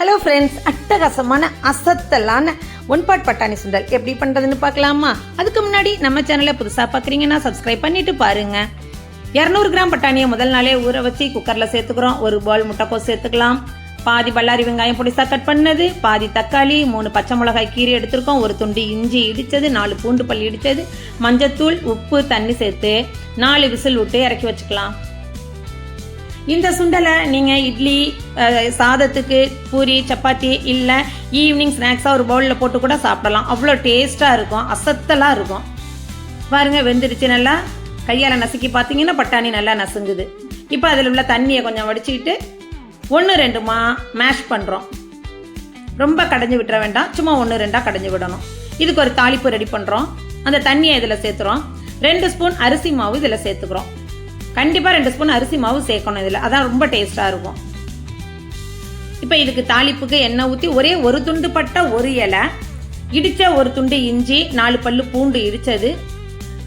Hello friends அட்டகாசமான அசத்தலான ஒன்பாட் பட்டாணி சுண்டல். எப்படி பண்ணுறதுன்னு பார்க்கலாமா? அதுக்கு முன்னாடி நம்ம சேனலை புதுசாக பார்க்குறீங்கன்னா சப்ஸ்கிரைப் பண்ணிட்டு பாருங்க. இரநூறு கிராம் பட்டாணியை முதல் நாளே ஊற வச்சு குக்கரில் சேர்த்துக்கிறோம். ஒரு பால் முட்டைக்கோஸ் சேர்த்துக்கலாம். பாதி பல்லாரி வெங்காயம் பொடிசா கட் பண்ணது. பாதி தக்காளி மூணு பச்சை மிளகாய் கீரை எடுத்திருக்கோம். ஒரு துண்டு இஞ்சி இடித்தது நாலு பூண்டு பல் இடித்தது மஞ்சத்தூள் உப்பு தண்ணி சேர்த்து நாலு விசில் விட்டு இறக்கி வச்சுக்கலாம். இந்த சுண்டலை நீங்கள் இட்லி சாதத்துக்கு பூரி சப்பாத்தி இல்லை ஈவினிங் ஸ்நாக்ஸாக ஒரு பவுலில் போட்டு கூட சாப்பிடலாம். அவ்வளோ டேஸ்ட்டாக இருக்கும். அசத்தலாக இருக்கும். பாருங்க வெந்துருச்சு நல்லா. கையால் நசுக்கி பார்த்தீங்கன்னா பட்டாணி நல்லா நசுங்குது. இப்போ அதில் உள்ள தண்ணியை கொஞ்சம் வடிச்சுக்கிட்டு ஒன்று ரெண்டுமா மேஷ் பண்ணுறோம் ரொம்ப கடைஞ்சி விட்டுற வேண்டாம். சும்மா ஒன்று ரெண்டாக கடைஞ்சி விடணும். இதுக்கு ஒரு தாளிப்பு ரெடி பண்ணுறோம் அந்த தண்ணியை இதில் சேர்த்துறோம். ரெண்டு ஸ்பூன் அரிசி மாவு இதில் சேர்த்துக்கிறோம். கண்டிப்பாக ரெண்டு ஸ்பூன் அரிசி மாவு சேர்க்கணும் இதில். அதான் ரொம்ப டேஸ்ட்டாக இருக்கும். இப்போ இதுக்கு தாளிப்புக்கு எண்ணெய் ஊற்றி ஒரே ஒரு துண்டு பட்ட ஒரு இலை இடித்த ஒரு துண்டு இஞ்சி நாலு பல்லு பூண்டு இடித்தது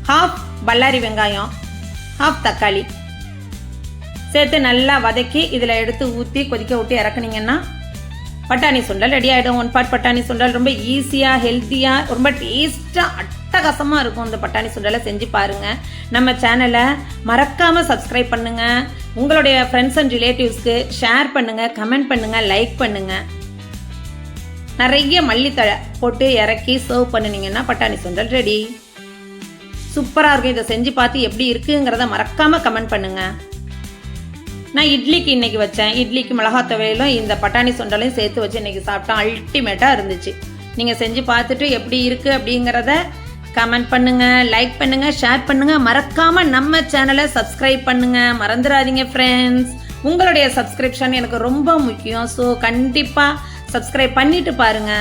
ஹாஃப் பல்லாரி வெங்காயம் ஹாஃப் தக்காளி. சேர்த்து நல்லா வதக்கி இதில் எடுத்து ஊற்றி கொதிக்க விட்டு இறக்குனீங்கன்னா பட்டாணி சுண்டல் ரெடி ஆகிடும் ஒன் பாட் பட்டாணி சுண்டல் ரொம்ப ஈஸியாக ஹெல்த்தியாக ரொம்ப டேஸ்ட்டாக அட்டகாசமாக இருக்கும் இந்த பட்டாணி சுண்டலை செஞ்சு பாருங்கள் நம்ம சேனலை மறக்காமல் சப்ஸ்கிரைப் பண்ணுங்கள் உங்களுடைய ஃப்ரெண்ட்ஸ் அண்ட் ரிலேட்டிவ்ஸ்க்கு ஷேர் பண்ணுங்கள் கமெண்ட் பண்ணுங்கள் லைக் பண்ணுங்கள் நிறைய மல்லித்தழை போட்டு இறக்கி சர்வ் பண்ணினீங்கன்னா பட்டாணி சுண்டல் ரெடி சூப்பராக இருக்கும். இதை செஞ்சு பார்த்து எப்படி இருக்குங்கிறத மறக்காமல் கமெண்ட் பண்ணுங்கள் நான் இட்லிக்கு இன்னைக்கு வச்சேன். இட்லிக்கு மிளகா துவையிலும் இந்த பட்டாணி சுண்டலையும் சேர்த்து வச்சு இன்றைக்கி சாப்பிட்டா அல்டிமேட்டாக இருந்துச்சு. நீங்கள் செஞ்சு பார்த்துட்டு எப்படி இருக்குது அப்படிங்கிறத கமெண்ட் பண்ணுங்க லைக் பண்ணுங்க ஷேர் பண்ணுங்க. மறக்காம நம்ம சேனலை சப்ஸ்கிரைப் பண்ணுங்க. மறந்துடாதீங்க ஃப்ரெண்ட்ஸ் உங்களுடைய சப்ஸ்கிரிப்ஷன் எனக்கு ரொம்ப முக்கியம். ஸோ கண்டிப்பாக சப்ஸ்கிரைப் பண்ணிட்டு பாருங்க.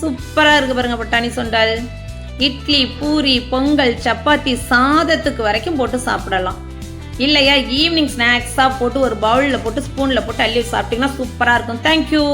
சூப்பராக இருக்கு பாருங்க பட்டாணி சுண்டல். இட்லி பூரி பொங்கல் சப்பாத்தி சாதத்துக்கு வரைக்கும் போட்டு சாப்பிடலாம். இல்லையா? ஈவினிங் ஸ்நாக்ஸாக போட்டு ஒரு பவுலில் போட்டு ஸ்பூனில் போட்டு அள்ளி சாப்பிட்டீங்கன்னா சூப்பராக இருக்கும். தேங்க்யூ